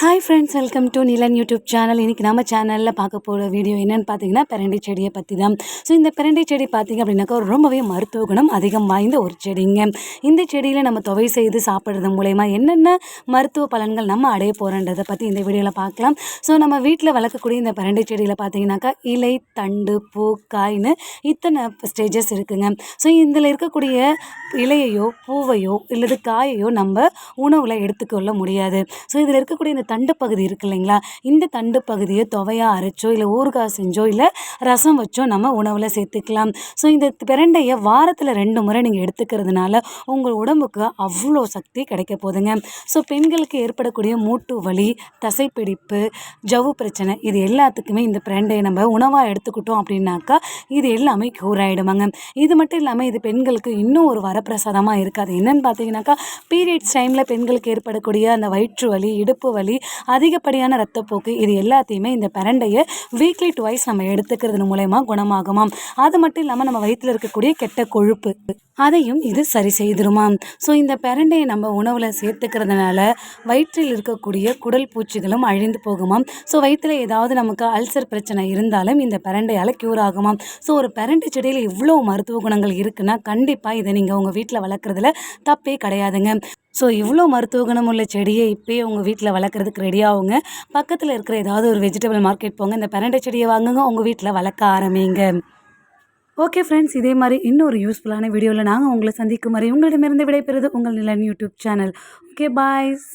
Hi friends welcome to Nilan YouTube channel இன்றைக்கி நம்ம சேனலில் பார்க்க போகிற வீடியோ என்னென்னு பார்த்தீங்கன்னா பிரண்டை செடியை பற்றி தான் ஸோ இந்த பிரண்டை செடி பார்த்திங்க அப்படின்னாக்கா ரொம்பவே மருத்துவ குணம் அதிகம் வாய்ந்த ஒரு செடிங்க. இந்த செடியில் நம்ம துவை செய்து சாப்பிட்றது மூலயமா என்னென்ன மருத்துவ பலன்கள் நம்ம அடைய போகிறன்றதை பற்றி இந்த வீடியோவில் பார்க்கலாம். ஸோ நம்ம வீட்டில் வளர்க்கக்கூடிய இந்த பிரண்டை செடியில் பார்த்தீங்கன்னாக்கா இலை தண்டு பூ காய்னு இத்தனை ஸ்டேஜஸ் இருக்குங்க. ஸோ இதில் இருக்கக்கூடிய இலையையோ பூவையோ இல்லது காயையோ நம்ம உணவில் எடுத்துக்கொள்ள முடியாது. ஸோ இதில் இருக்கக்கூடிய இந்த தண்டு பகுதி இருக்கு இல்லைங்களா? இந்த தண்டு பகுதியை துவையாக அரைச்சோ இல்லை ஊறுகாய் செஞ்சோ இல்லை ரசம் வச்சோ நம்ம உணவில் சேர்த்துக்கலாம். ஸோ இந்த பிரண்டையை வாரத்தில் ரெண்டு முறை நீங்கள் எடுத்துக்கிறதுனால உங்கள் உடம்புக்கு அவ்வளோ சக்தி கிடைக்க போகுதுங்க ஸோ பெண்களுக்கு ஏற்படக்கூடிய மூட்டு வலி தசைப்பிடிப்பு ஜவு பிரச்சனை இது எல்லாத்துக்குமே இந்த பிரண்டையை நம்ம உணவாக எடுத்துக்கிட்டோம் அப்படின்னாக்கா இது எல்லாமே க்யூர் ஆகிடுமாங்க இது மட்டும் இல்லாமல் இது பெண்களுக்கு இன்னும் ஒரு வரப்பிரசாதமாக இருக்காது என்னென்னு பார்த்தீங்கன்னாக்கா பீரியட்ஸ் டைமில் பெண்களுக்கு ஏற்படக்கூடிய அந்த வயிற்று வலி இடுப்பு வலி அதிகப்படியான ரத்தப்போக்கு இது எல்லாத்தையுமே இந்த பிரண்டையை வீக்லி டுவைஸ் நம்ம எடுத்துக்கிறது மூலயமா குணமாகுமாம். அது மட்டும் இல்லாமல் நம்ம வயிற்றில் இருக்கக்கூடிய கெட்ட கொழுப்பு. அதையும் இது சரி செய்திருமாம். ஸோ இந்த பிரண்டையை நம்ம உணவில் சேர்த்துக்கிறதுனால வயிற்றில் இருக்கக்கூடிய குடல் பூச்சிகளும் அழிந்து போகுமாம். ஸோ வயிற்றில் ஏதாவது நமக்கு அல்சர் பிரச்சனை இருந்தாலும் இந்த பிரண்டையால் க்யூர் ஆகுமாம். ஸோ ஒரு பிரண்டை செடியில் இவ்வளோ மருத்துவ குணங்கள் இருக்குன்னா கண்டிப்பாக இதை நீங்கள் உங்கள் வீட்டில் வளர்க்குறதுல தப்பே கிடையாதுங்க. ஸோ இவ்வளோ மருத்துவ குணம் உள்ள செடியை இப்போயே உங்கள் வீட்டில் வளர்க்குறதுக்கு ரெடியாகுங்க பக்கத்தில் இருக்கிற ஏதாவது ஒரு வெஜிடபிள் மார்க்கெட் போங்க. இந்த பிரண்டை செடியை வாங்குங்க. உங்கள் வீட்டில் வளர்க்க ஆரம்பிங்க. ஓகே ஃப்ரெண்ட்ஸ் இதே மாதிரி இன்னொரு யூஸ்ஃபுல்லான வீடியோவில் நாங்கள் உங்களை சந்திக்கும் மாதிரி உங்களிடமிருந்து விடைபெறுது உங்கள் Nilan YouTube channel. Okay boys